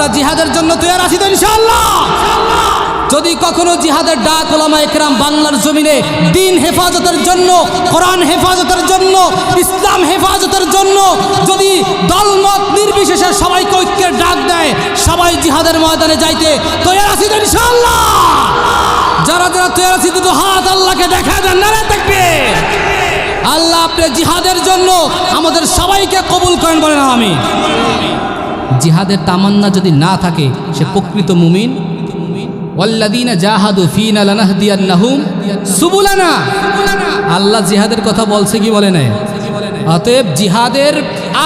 আমরা জিহাদের জন্য তৈরি আছি তো ইনশাআল্লাহ। যদি কখনো জিহাদের ডাক ওলামা একরাম বাংলার জমিনে দিন হেফাজতের জন্য, কোরআন হেফাজতের জন্য, ইসলাম হেফাজতের জন্য যদি দলমত নির্বিশেষে সবাইকে ঐক্যের ডাক দেয়, সবাই জিহাদের ময়দানে যাইতে তৈরি আছি তো ইনশাআল্লাহ। যারা যারা তৈরি আছি দুটো হাত আল্লাহকে দেখা দেন না থাকবে আল্লাহ আপনি জিহাদের জন্য আমাদের সবাইকে কবুল করেন বলেন আমি জিহাদের তামান্না যদি না থাকে, সে প্রকৃত মুমিন। জাহাদু ফিনা সুবুলানা। আল্লাহ জিহাদের কথা বলছে কি বলে নাই? অতএব জিহাদের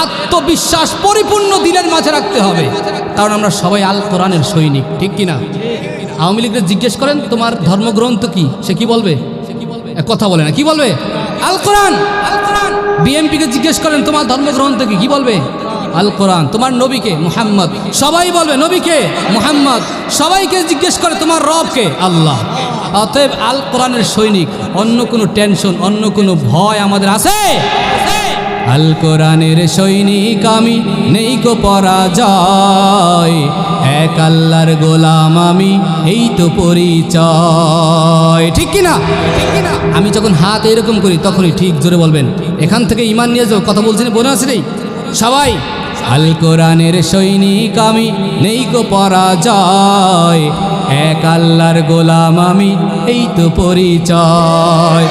আত্মবিশ্বাস পরিপূর্ণ দিলের মাঝে রাখতে হবে। কারণ আমরা সবাই আল কোরআনের সৈনিক, ঠিক কি না? আওয়ামী লীগকে জিজ্ঞেস করেন, তোমার ধর্মগ্রন্থ কি? সে কি বলবে? কথা বলে না। কি বলবে? আল কোরআন! বিএমপিকে জিজ্ঞেস করেন, তোমার ধর্মগ্রন্থ কি? কি বলবে? আল কোরআন, তোমার নবীকে মুহাম্মদ। সবাই বলবে, নবীকে মুহাম্মদ? সবাইকে জিজ্ঞেস করে, তোমার রবকে? আল্লাহ। অতএব আল কোরআনের সৈনিক, অন্য কোনো টেনশন, অন্য কোনো ভয় আমাদের আছে? আল কোরআনের সৈনিক আমি, নেই কো পরাজয়। এক আল্লাহর গোলাম আমি, এই তো পরিচয়। ঠিক কিনা? ঠিক কিনা আমি যখন হাত এরকম করি, তখনই ঠিক জোরে বলবেন। এখান থেকে ইমান নিয়ে যাও, কথা বলছেন বোঝা আছে নেই? সবাই আল কোরআনের সৈনিক আমি, নেই কো পরাজয়। এক আল্লাহর গোলাম আমি, এই তো পরিচয়।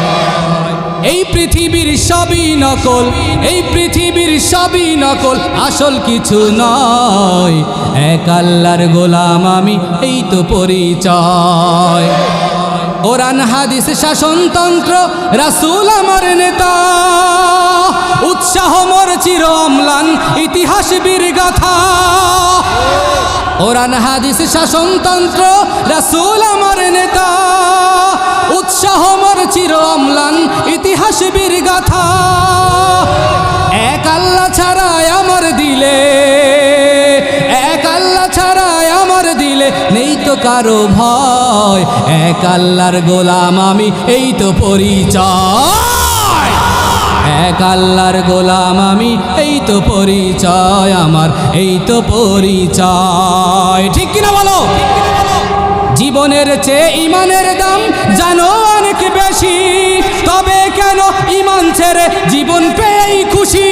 এই পৃথিবীর সবই নকল, এই পৃথিবীর সবই নকল, আসল কিছু নয়। এক আল্লাহর গোলাম আমি, এই তো পরিচয়। কোরআন, হাদিস, শাসনতন্ত্র, রাসূল আমার নেতা। উৎসাহ মোর চির অম্লান, ইতিহাস বীর গাথা কোরআন, হাদিস, শাসনতন্ত্র, রাসূল আমার নেতা। উৎসাহ মোর চির অম্লান, ইতিহাস বীর গাথা এক আল্লাহ ছাড়াই আমার দিলে, এক আল্লাহ ছাড়াই আমার দিলে, নেই তো কারও ভয়। এক আল্লাহর গোলাম আমি, এই তো পরিচয়। এক আল্লাহর গোলাম আমি, এই তো পরিচয় আমার, এই তো পরিচয়। ঠিক কিনা বলো? জীবনের চেয়ে ইমানের দাম জানো অনেক বেশি। তবে কেন ইমান ছেড়ে জীবন পেয়েই খুশি?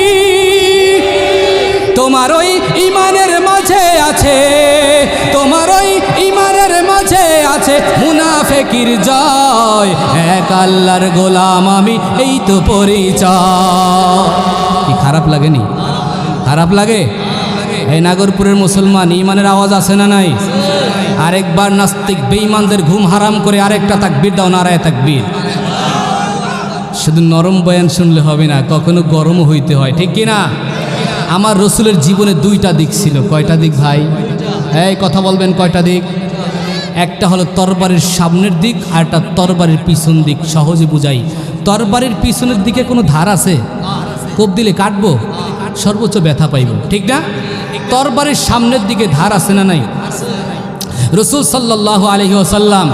তোমার ওই ইমানের মাঝে আছে মুনাফেকির জয়। এক আল্লাহর গোলাম আমি, এই তো পরিচয়। কি খারাপ লাগেনি? খারাপ লাগে? এই নাগরপুরের মুসলমান, ইমানের আওয়াজ আছে না নাই? আরেকবার নাস্তিক বেঈমানদের ঘুম হারাম করে আরেকটা তাকবীর দাও, নারায় তাকবীর। শুধু নরম বয়ান শুনলে হবে না, কখনো গরমও হইতে হয়, ঠিক কি না আমার রসুলের জীবনে দুইটা দিক ছিল। কয়টা দিক ভাই? এই, কথা বলবেন কয়টা দিক? একটা হলো তরবারির সামনের দিক আর একটা তরবারির পিছন দিক। সহজে বুঝাই। তরবারির পিছনের দিকে কোনো ধার আছে? কোপ দিলে কাটবো? সর্বোচ্চ ব্যথা পাইব। ঠিক না? তরবারির সামনের দিকে ধার আছে না নাই? রসুল সাল্লাহ আলহি আসাল্লাম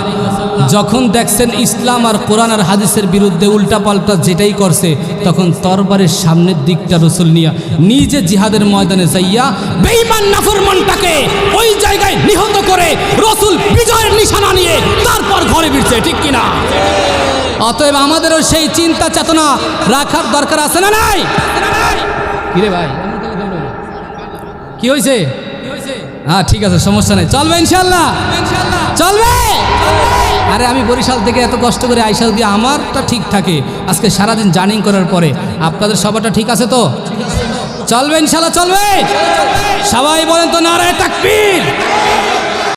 যখন দেখছেন ইসলাম আর কোরআন আর হাদিসের বিরুদ্ধে উল্টাপাল্টা যেটাই করছে, তখন তরবারের সামনের দিকটা রসুল নিয়া নিজে জিহাদের ময়দানে যাইয়া বেঈমান নাফরমানটাকে রসুল বিজয়ের নিশানা নিয়ে তারপর ঘরে ফিরছে, ঠিক কিনা? অতএব আমাদেরও সেই চিন্তা চেতনা রাখার দরকার আছে না নাই? কিরে ভাই? কি হয়েছে হ্যাঁ ঠিক আছে, সমস্যা নেই। চলবে ইনশাল্লাহ চলবে? আরে আমি বরিশাল থেকে এত কষ্ট করে আইসা যদি আমারটা ঠিক থাকে, আজকে সারাদিন জার্নিং করার পরে, আপনাদের সবারটা ঠিক আছে তো? চলবে ইনশাল্লাহ চলবে? সবাই বলেন তো নারায় তাকবীর।